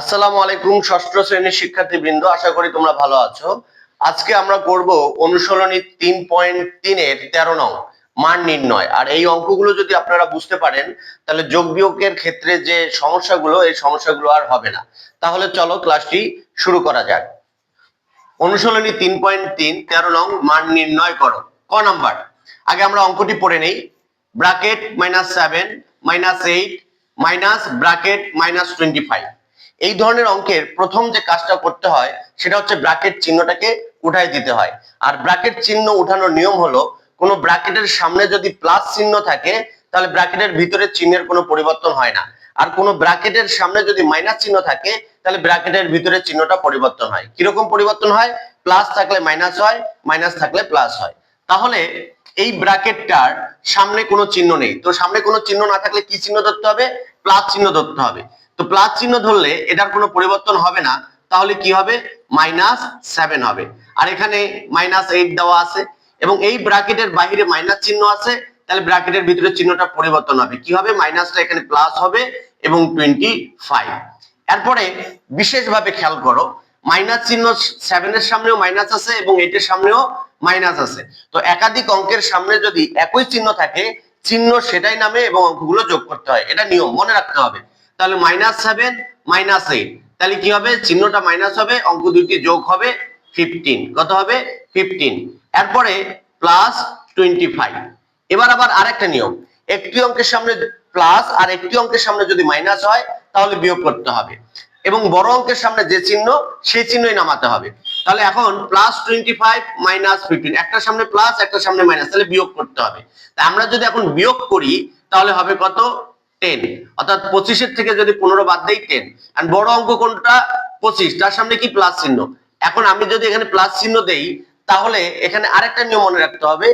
আসসালামু আলাইকুম, ষষ্ঠ শ্রেণির শিক্ষার্থীবৃন্দ, আশা করি তোমরা ভালো আছো। আজকে আমরা করব অনুশীলনী তিন পয়েন্ট তিনের তেরো নং, মান নির্ণয়। আর এই অঙ্কগুলো যদি আপনারা বুঝতে পারেন, তাহলে যোগ বিয়োগের ক্ষেত্রে যে সমস্যাগুলো, এই সমস্যাগুলো আর হবে না। তাহলে চলো ক্লাসটি শুরু করা যাক। অনুশীলনী তিন পয়েন্ট তিন, তেরো নং, মান নির্ণয় করো। ক নাম্বার? আগে আমরা অঙ্কটি পড়ে নেই। Bracket minus seven, minus eight, minus bracket minus twenty five. এই ধরনের অঙ্কের প্রথম যে কাজটা করতে হয়, সেটা হচ্ছে ব্র্যাকেট চিহ্নটাকে উঠাই দিতে হয়। আর ব্র্যাকেট চিহ্ন উঠানোর নিয়ম হলো, কোনো ব্র্যাকেটের সামনে যদি প্লাস চিহ্ন থাকে, তাহলে ব্র্যাকেটের ভিতরে চিহ্নের কোনো পরিবর্তন হয় না। আর কোনো ব্র্যাকেটের সামনে যদি মাইনাস চিহ্ন থাকে, তাহলে ব্র্যাকেটের ভিতরে চিহ্নটা পরিবর্তন হয়। কীরকম পরিবর্তন হয়? প্লাস থাকলে মাইনাস হয়, মাইনাস থাকলে প্লাস হয়। তাহলে এই ব্র্যাকেটটার সামনে কোনো চিহ্ন নেই। তো সামনে কোনো চিহ্ন না থাকলে কি চিহ্ন ধরতে হবে? প্লাস চিহ্ন ধরতে হবে। তো প্লাস চিহ্ন ধরলে এটার কোনো পরিবর্তন হবে না, তাহলে কি হবে? মাইনাস সেভেন হবে। আর এখানে মাইনাস এইট দেওয়া আছে, এবং এই ব্র্যাকেটের বাইরে মাইনাস চিহ্ন আছে, তাহলে ব্র্যাকেটের ভিতরে চিহ্নটা পরিবর্তন হবে। কি হবে? মাইনাসটা এখানে প্লাস হবে এবং টোয়েন্টি ফাইভ এরপরে বিশেষভাবে খেয়াল করো, মাইনাস চিহ্ন সেভেনের সামনেও মাইনাস আছে এবং এইটের সামনেও মাইনাস আছে। তো একাধিক অঙ্কের সামনে যদি একই চিহ্ন থাকে, চিহ্ন সেটাই নামে এবং অঙ্কগুলো যোগ করতে হয়। এটা নিয়ম, মনে রাখতে হবে। তাহলে মাইনাস সেভেন মাইনাস এইট তাহলে কি হবে? চিহ্নটা মাইনাস হবে, অঙ্ক দুইটি যোগ হবে ফিফটিন কত হবে? ফিফটিন এরপরে প্লাস টোয়েন্টি ফাইভ এবার আবার আরেকটা নিয়ম। একটি অঙ্কের সামনে প্লাস আর একটি অঙ্কের সামনে যদি মাইনাস হয়, তাহলে বিয়োগ করতে হবে। এবং বড় অঙ্কের সামনে যে চিহ্ন, সেই চিহ্নই নামাতে হবে। তাহলে এখন plus twenty five minus fifteen একটা সামনে প্লাস একটার সামনে মাইনাস তাহলে বিয়োগ করতে হবে। তা আমরা যদি এখন বিয়োগ করি, তাহলে হবে কত? টেন অর্থাৎ পঁচিশের থেকে যদি পনেরো বাদ দেই টেন আর বড় অঙ্ক কোনটা? পঁচিশ তার সামনে কি প্লাস চিহ্ন? এখন আমি যদি এখানে প্লাস চিহ্ন দেই, তাহলে এখানে আরেকটা নিয়ম মনে রাখতে হবে,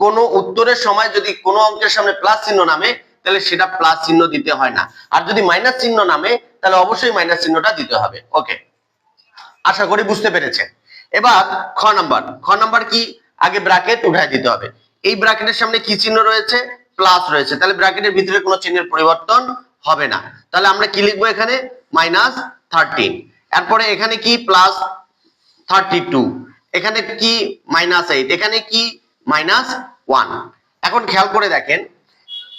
কোন উত্তরের সময় যদি কোনো অঙ্কের সামনে প্লাস চিহ্ন নামে, তাহলে সেটা প্লাস চিহ্ন দিতে হয় না। আর যদি মাইনাস চিহ্ন নামে, তাহলে অবশ্যই মাইনাস চিহ্নটা দিতে হবে। ওকে আশা করি বুঝতে পেরেছেন। এবার খ নাম্বার খ নাম্বার কি? আগে ব্র্যাকেট উঠাই দিতে হবে। এই ব্র্যাকেটের সামনে কি চিহ্ন রয়েছে? প্লাস রয়েছে। তাহলে ব্র্যাকেটের ভিতরে কোনো চিহ্নের পরিবর্তন হবে না। তাহলে আমরা কি লিখব এখানে? মাইনাস থার্টিন এরপরে এখানে কি প্লাস থার্টি টু এখানে কি মাইনাস এইট এখানে কি মাইনাস ওয়ান এখন খেয়াল করে দেখেন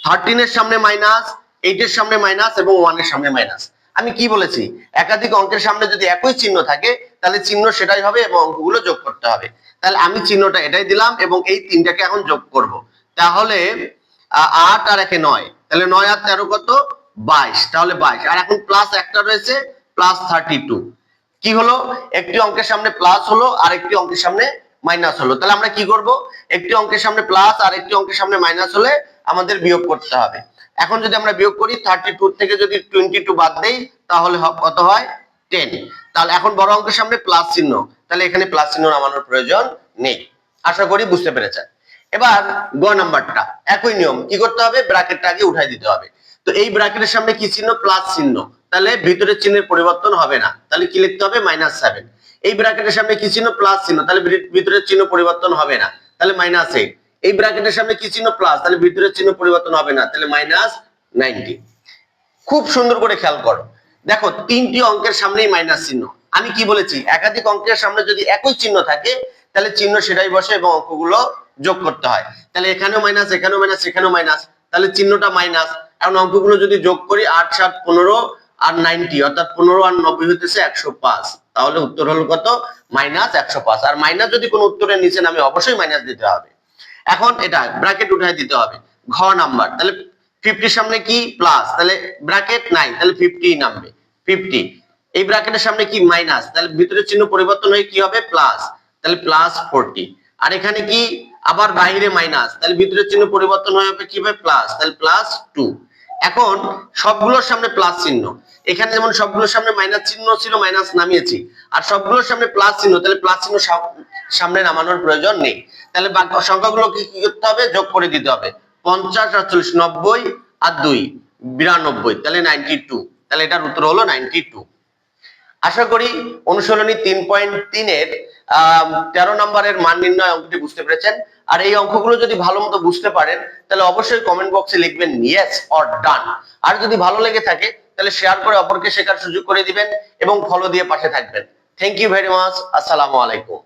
থার্টিনের সামনে মাইনাস এইটের সামনে মাইনাস এবং ওয়ানের সামনে মাইনাস আমি কি বলেছি? একাধিক অঙ্কের সামনে যদি একই চিহ্ন থাকে, তাহলে চিহ্ন সেটাই হবে এবং অঙ্কগুলো যোগ করতে হবে। তাহলে আমি চিহ্নটা এটাই দিলাম এবং এই তিনটাকে এখন যোগ করব। তাহলে আট আর একে নয়। তাহলে নয় আর তেরো কত? বাইশ। তাহলে বাইশ। আর এখন প্লাস একটা রয়েছে প্লাস থার্টি টু কি হলো? একটি অঙ্কের সামনে প্লাস হলো, আর একটি অঙ্কের সামনে মাইনাস হলো। তাহলে আমরা কি করব? একটি অঙ্কের সামনে প্লাস আর একটি অঙ্কের সামনে মাইনাস হলে আমাদের বিয়োগ করতে হবে। এখন যদি আমরা বিয়োগ করি থার্টি টু থেকে যদি টোয়েন্টি টু বাদ দেই, তাহলে কত হয়? টেন তাহলে এখন বড় অঙ্কের সামনে প্লাস চিহ্ন। তাহলে এখানে প্লাস চিহ্ন নামানোর প্রয়োজন নেই। আশা করি বুঝতে পেরেছেন। এবার গ নাম্বারটা, একই নিয়ম, কি করতে হবে? ব্র্যাকেটটা আগে উঠাই দিতে হবে। তো এই ব্র্যাকেটের সামনে কি চিহ্ন? প্লাস চিহ্ন। তাহলে ভিতরের চিহ্নের পরিবর্তন হবে না। তাহলে কি লিখতে হবে? মাইনাস সেভেন এই ব্র্যাকেটের সামনে কি চিহ্ন? প্লাস চিহ্ন। তাহলে ভিতরের চিহ্ন পরিবর্তন হবে না। তাহলে মাইনাস এইট এই ব্র্যাকেটের সামনে কি চিহ্ন? প্লাস। তাহলে ভিতরের চিহ্ন পরিবর্তন হবে না। তাহলে মাইনাস নাইনটি খুব সুন্দর করে খেয়াল করো। দেখো, তিনটি অঙ্কের সামনেই মাইনাস চিহ্ন। আমি কি বলেছি? একাধিক অঙ্কের সামনে যদি একই চিহ্ন থাকে, তাহলে চিহ্ন সেটাই বসে এবং অঙ্কগুলো যোগ করতে হয়। তাহলে এখানেও মাইনাস এখানেও মাইনাস এখানেও মাইনাস তাহলে চিহ্নটা মাইনাস এখন অঙ্কগুলো যদি যোগ করি, আট, সাত, পনেরো আর নাইনটি অর্থাৎ পনেরো আর নব্বই হতেছে একশো পাঁচ। তাহলে উত্তর হলো কত? মাইনাস একশো পাঁচ। আর মাইনাস যদি কোনো উত্তরের নিচে নামে, অবশ্যই মাইনাস দিতে হবে। এখন এটা ব্র্যাকেট উঠাই দিতে হবে। ঘ নাম্বার তাহলে ফিফটির সামনে কি? প্লাস তাহলে ব্র্যাকেট নাই। তাহলে ফিফটি নামবে। ফিফটি এই ব্র্যাকেটের সামনে কি? মাইনাস তাহলে ভিতরে চিহ্ন পরিবর্তন হয়ে কি হবে? প্লাস তাহলে প্লাস ফোরটি আর এখানে কি? আবার বাইরে মাইনাস তাহলে ভিতরে চিহ্ন পরিবর্তন হয়ে যাবে কি হবে প্লাস তাহলে প্লাস টু এখন সবগুলোর সামনে প্লাস চিহ্ন। এখানে যেমন সবগুলোর সামনে মাইনাস চিহ্ন ছিল মাইনাস নামিয়েছি। আর সবগুলোর সামনে প্লাস চিহ্ন, তাহলে প্লাস চিহ্ন সাম- সামনে নামানোর প্রয়োজন নেই। তাহলে সংখ্যাগুলো কি কি করতে হবে? যোগ করে দিতে হবে। পঞ্চাশ, আটচল্লিশ, নব্বই আর দুই, বিরানব্বই, তাহলে নাইনটি টু তাহলে এটার উত্তর হলো নাইনটি টু আশা করি অনুশীলনী তিন পয়েন্ট তিনের তেরো নম্বরের মান নির্ণয় অঙ্কটি বুঝতে পেরেছেন। আর এই অঙ্কগুলো যদি ভালো মতো বুঝতে পারেন, তাহলে অবশ্যই কমেন্ট বক্সে লিখবেন ইয়েস অর ডান আর যদি ভালো লেগে থাকে, তাহলে শেয়ার করে অপরকে শেখার সুযোগ করে দিবেন এবং ফলো দিয়ে পাশে থাকবেন। থ্যাংক ইউ ভেরি মাচ আসসালামু আলাইকুম।